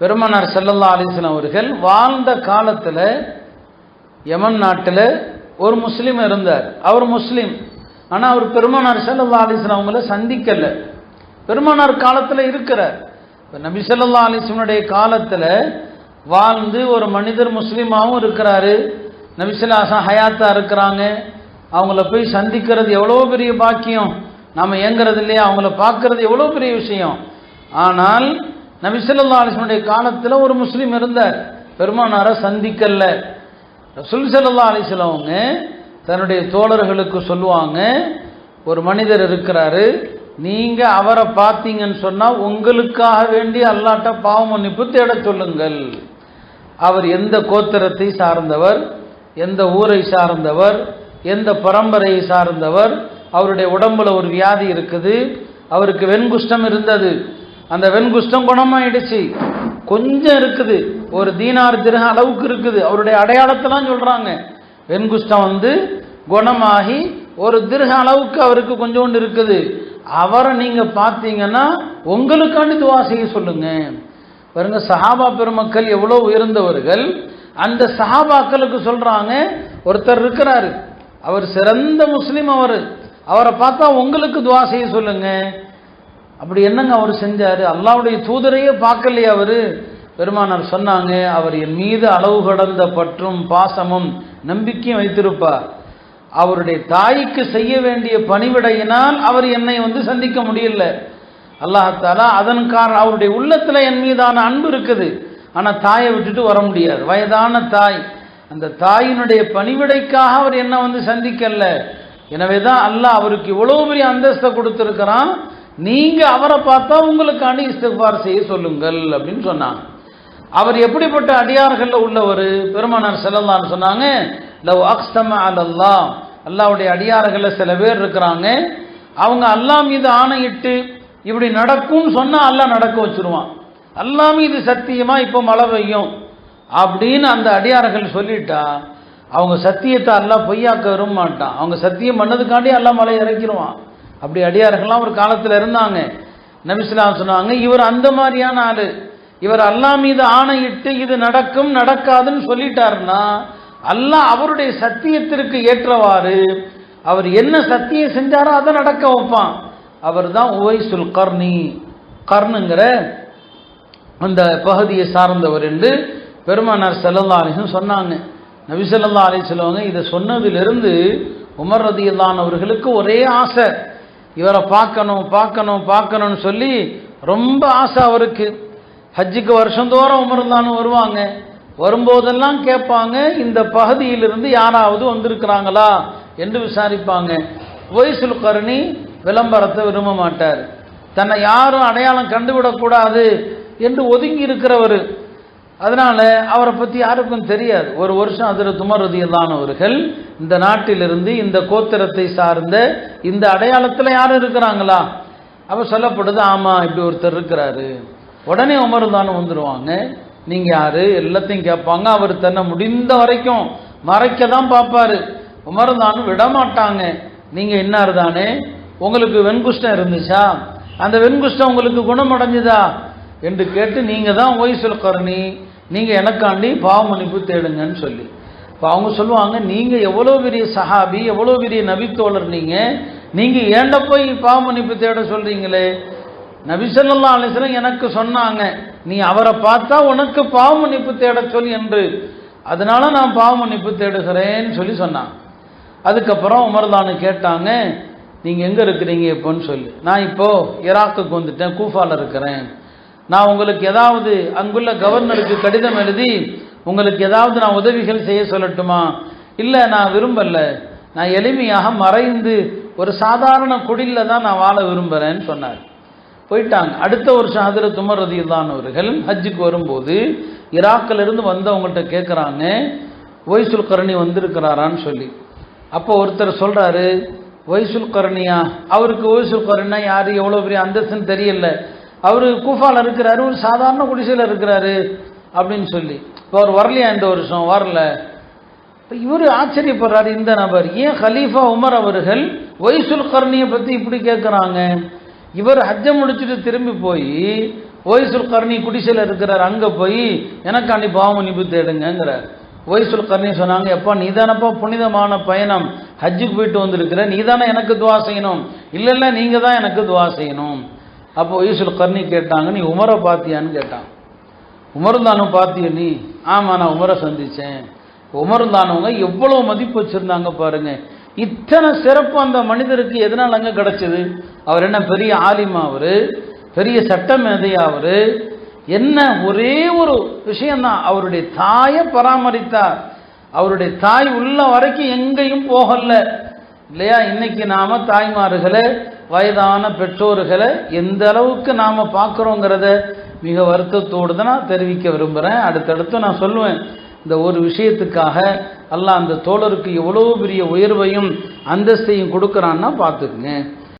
பெருமனார் செல்லல்லா அலிஸ்லாம் அவர்கள் வாழ்ந்த காலத்தில் யமன் நாட்டில் ஒரு முஸ்லீம் இருந்தார். அவர் முஸ்லீம். ஆனால் அவர் பெருமானார் செல்லல்லா அலிஸ்லாம் அவங்கள சந்திக்கலை. பெருமானார் காலத்தில் இருக்கிறார். இப்போ நபி ஸல்லல்லாஹு அலிஸ்லனுடைய காலத்தில் வாழ்ந்து ஒரு மனிதர் முஸ்லீமாகவும் இருக்கிறாரு. நபிசல்லாசன் ஹயாத்தா இருக்கிறாங்க. அவங்கள போய் சந்திக்கிறது எவ்வளோ பெரிய பாக்கியம். நாம் இயங்குறது இல்லையா? அவங்கள பார்க்கறது எவ்வளோ பெரிய விஷயம். ஆனால் நபிசல்லா அலிஸ்வனுடைய காலத்தில் ஒரு முஸ்லீம் இருந்தார். பெருமானாரை சந்திக்கல. ரசூல் சல்லா அலிஸ்லவங்க தன்னுடைய தோழர்களுக்கு சொல்லுவாங்க ஒரு மனிதர் இருக்கிறாரு நீங்கள் அவரை பார்த்தீங்கன்னு சொன்னால் உங்களுக்காக வேண்டி அல்லாட்ட பாவ மன்னிப்பு தேட சொல்லுங்கள். அவர் எந்த கோத்திரத்தை சார்ந்தவர் எந்த ஊரை சார்ந்தவர் எந்த பரம்பரையை சார்ந்தவர் அவருடைய உடம்புல ஒரு வியாதி இருக்குது அவருக்கு வெண்குஷ்டம் இருந்தது அந்த வெண்குஷ்டம் குணமாயிடுச்சு. கொஞ்சம் இருக்குது. ஒரு தீனார் திருக அளவுக்கு இருக்குது. அவருடைய அடையாளத்தெல்லாம் சொல்றாங்க. வெண்குஷ்டம் வந்து குணமாகி ஒரு திருக அளவுக்கு அவருக்கு கொஞ்சோண்டு இருக்குது. அவரை நீங்க பார்த்தீங்கன்னா உங்களுக்காண்டி துவா செய்ய சொல்லுங்க. பாருங்க சஹாபா பெருமக்கள் எவ்வளோ உயர்ந்தவர்கள். அந்த சஹாபாக்களுக்கு சொல்றாங்க ஒருத்தர் இருக்கிறாரு. அவர் சிறந்த முஸ்லீம் அவர். அவரை பார்த்தா உங்களுக்கு துவா செய்ய சொல்லுங்க. அப்படி என்னங்க அவர் செஞ்சார்? அல்லாவுடைய தூதரையே பார்க்கலையே அவர். பெருமானார் சொன்னாங்க அவர் என் மீது அளவு கடந்த பற்றும் பாசமும் நம்பிக்கையும் வைத்திருப்பார். அவருடைய தாய்க்கு செய்ய வேண்டிய பணிவிடையினால் அவர் என்னை வந்து சந்திக்க முடியல. அல்லாஹாலா அதன் காரணம் அவருடைய உள்ளத்தில் என் மீதான அன்பு இருக்குது. ஆனால் தாயை விட்டுட்டு வர முடியாது. வயதான தாய். அந்த தாயினுடைய பணிவிடைக்காக அவர் என்ன வந்து சந்திக்கல. எனவே தான் அல்லாஹ் அவருக்கு இவ்வளோ பெரிய அந்தஸ்தை கொடுத்துருக்கிறான். நீங்கள் அவரை பார்த்தா உங்களுக்கு அணி இஸ்திஃபார் செய்ய சொல்லுங்கள் அப்படின்னு சொன்னாங்க. அவர் எப்படிப்பட்ட அடியார்களில் உள்ளவர்? பெருமானார் செல்லலான்னு சொன்னாங்க லவ் அக்ஸ்தம அல்லா அல்லாவுடைய அடியார்களில் சில பேர் இருக்கிறாங்க. அவங்க அல்லா மீது ஆணையிட்டு இப்படி நடக்கும்னு சொன்னால் அல்லா நடக்க வச்சுருவான். அல்லாஹ் மீது சத்தியமாக இப்போ மழை பெய்யும் அப்படின்னு அந்த அடியார்கள் சொல்லிட்டா அவங்க சத்தியத்தை அல்லா பொய்யாக்க விரும்ப மாட்டான் அவங்க சத்தியம் பண்ணதுக்காண்டி எல்லாம் மழை இறக்கிடுவான் அப்படி அடியார்கள்லாம் ஒரு காலத்தில் இருந்தாங்க. நபிஸ்லாம் சொன்னாங்க இவர் அந்த மாதிரியான ஆள். இவர் அல்லாஹ் மீது ஆணையிட்டு இது நடக்கும் நடக்காதுன்னு சொல்லிட்டாருன்னா அல்லாஹ் அவருடைய சத்தியத்திற்கு ஏற்றவாறு அவர் என்ன சத்தியம் செஞ்சாரோ அதை நடக்க வைப்பான். அவர் தான் உவைசுல் கர்ணி. கர்ணுங்கிற அந்த பகுதியை சார்ந்தவர் என்று பெருமானார் செல்லல்லா சொன்னாங்க. நபி ஸல்லல்லாஹு சொல்லுவாங்க இதை சொன்னதிலிருந்து உமர் ரதியல்லான் அவர்களுக்கு ஒரே ஆசை. இவரை பார்க்கணும் பார்க்கணும் பார்க்கணும்னு சொல்லி ரொம்ப ஆசை அவருக்கு. ஹஜ்ஜுக்கு வருஷந்தோறும் உமர்லான்னு வருவாங்க. வரும்போதெல்லாம் கேட்பாங்க இந்த பகுதியிலிருந்து யாராவது வந்திருக்கிறாங்களா என்று விசாரிப்பாங்க. வயசுல் கருணி விளம்பரத்தை விரும்ப மாட்டார். தன்னை யாரும் அடையாளம் கண்டுவிடக்கூடாது என்று ஒதுங்கி இருக்கிறவர். அதனால் அவரை பற்றி யாருக்கும் தெரியாது. ஒரு வருஷம் அதில் துமரதியல்லானவர்கள் இந்த நாட்டிலிருந்து இந்த கோத்திரத்தை சார்ந்த இந்த அடையாளத்தில் யாரும் இருக்கிறாங்களா? அப்போ சொல்லப்படுது ஆமாம் இப்படி ஒருத்தர் இருக்கிறாரு. உடனே உமர்தானு வந்துடுவாங்க நீங்கள் யார்? எல்லாத்தையும் கேட்பாங்க. அவர் தன்னை முடிந்த வரைக்கும் மறைக்க தான் பார்ப்பாரு. உமர்தானு விட மாட்டாங்க நீங்கள் இன்னார் தானே? உங்களுக்கு வெண்குஷ்டம் இருந்துச்சா? அந்த வெண்குஷ்டம் உங்களுக்கு குணமடைஞ்சுதா? என்று கேட்டு நீங்கள் தான் ஒய்சுல் கருணி. நீங்கள் எனக்காண்டி பாவ தேடுங்கன்னு சொல்லி. இப்போ அவங்க சொல்லுவாங்க நீங்கள் எவ்வளோ பெரிய சஹாபி எவ்வளோ பெரிய நபித்தோழர் நீங்கள் நீங்கள் ஏண்ட போய் பாவமன்னிப்பு தேட சொல்கிறீங்களே நபிசல்லா அலிஸ்லாம் எனக்கு சொன்னாங்க நீ அவரை பார்த்தா உனக்கு பாவமன்னிப்பு தேட சொல் என்று. அதனால நான் பாவமன்னிப்பு தேடுகிறேன்னு சொல்லி சொன்னாங்க. அதுக்கப்புறம் உமர்தானு கேட்டாங்க நீங்கள் எங்கே இருக்கிறீங்க இப்போன்னு சொல்லி. நான் இப்போது ஈராக்குக்கு வந்துட்டேன் கூஃபாவில் இருக்கிறேன். நான் உங்களுக்கு ஏதாவது அங்குள்ள கவர்னருக்கு கடிதம் எழுதி உங்களுக்கு ஏதாவது நான் உதவிகள் செய்ய சொல்லட்டுமா? இல்லை நான் விரும்பலை. நான் எளிமையாக மறைந்து ஒரு சாதாரண குடியில் தான் நான் வாழ விரும்புகிறேன்னு சொன்னார். போயிட்டாங்க. அடுத்த வருஷம் அதில் துமர் ரதியில்லானவர்கள் ஹஜ்ஜுக்கு வரும்போது இராக்கிலிருந்து வந்தவங்கள்ட்ட கேட்குறாங்க ஒய்சுல் கரணி வந்திருக்கிறாரான்னு சொல்லி. அப்போ ஒருத்தர் சொல்கிறாரு ஒய்சுல் கரணியா? அவருக்கு ஒய்சுல் கரணினா யார்? எவ்வளோ பெரிய அந்தஸ்துன்னு தெரியல. அவர் கூஃபாவில் இருக்கிறாரு ஒரு சாதாரண குடிசையில் இருக்கிறாரு அப்படின்னு சொல்லி. அவர் வரலையா இந்த வருஷம் வரல. இப்போ இவர் ஆச்சரியப்படுறாரு இந்த நபர். ஏன் ஹலீஃபா உமர் அவர்கள் ஒய்சுல் கர்ணியை பற்றி இப்படி கேட்குறாங்க இவர் ஹஜ்ஜை முடிச்சுட்டு திரும்பி போய் ஒய்சுல் கர்ணி குடிசையில் இருக்கிறார் அங்கே போய் எனக்காண்டி பாவமன்னிப்பு தேடுங்கிறார் ஒய்சுல் கர்ணி சொன்னாங்க எப்பா நீ தானப்பா புனிதமான பயணம். ஹஜ்ஜுக்கு போயிட்டு வந்திருக்கிற நீ தானே எனக்கு துவா செய்யணும். இல்லை இல்லை நீங்கள் தான் எனக்கு துவா செய்யணும். அப்போ ஒய்சுல் கர்ணி கேட்டாங்க நீ உமரை பார்த்தியான்னு கேட்டான். உமருந்தானும் பார்த்திய நீ? ஆமாம் நான் உமரை சந்தித்தேன் உமர்ந்தானவங்க எவ்வளோ மதிப்பு வச்சுருந்தாங்க பாருங்க. இத்தனை சிறப்பு அந்த மனிதருக்கு எதனால் அங்கே கிடச்சிது? அவர் என்ன பெரிய ஆலிமா அவர்? பெரிய சட்ட மேதையா அவர்? என்ன ஒரே ஒரு விஷயந்தான் அவருடைய தாயை பராமரித்தார். அவருடைய தாய் உள்ள வரைக்கும் எங்கேயும் போகல. இல்லையா? இன்னைக்கு நாம தாய்மார்களை வயதான பெற்றோர்களை எந்த அளவுக்கு நாம் பார்க்குறோங்கிறத மிக வருத்தத்தோடு தான் நான் தெரிவிக்க விரும்புகிறேன் அடுத்தடுத்து நான் சொல்லுவேன் இந்த ஒரு விஷயத்துக்காக அல்லாஹ் அந்த தோழருக்கு எவ்வளோ பெரிய உயர்வையும் அந்தஸ்தையும் கொடுக்குறான்னா பார்த்துக்குங்க.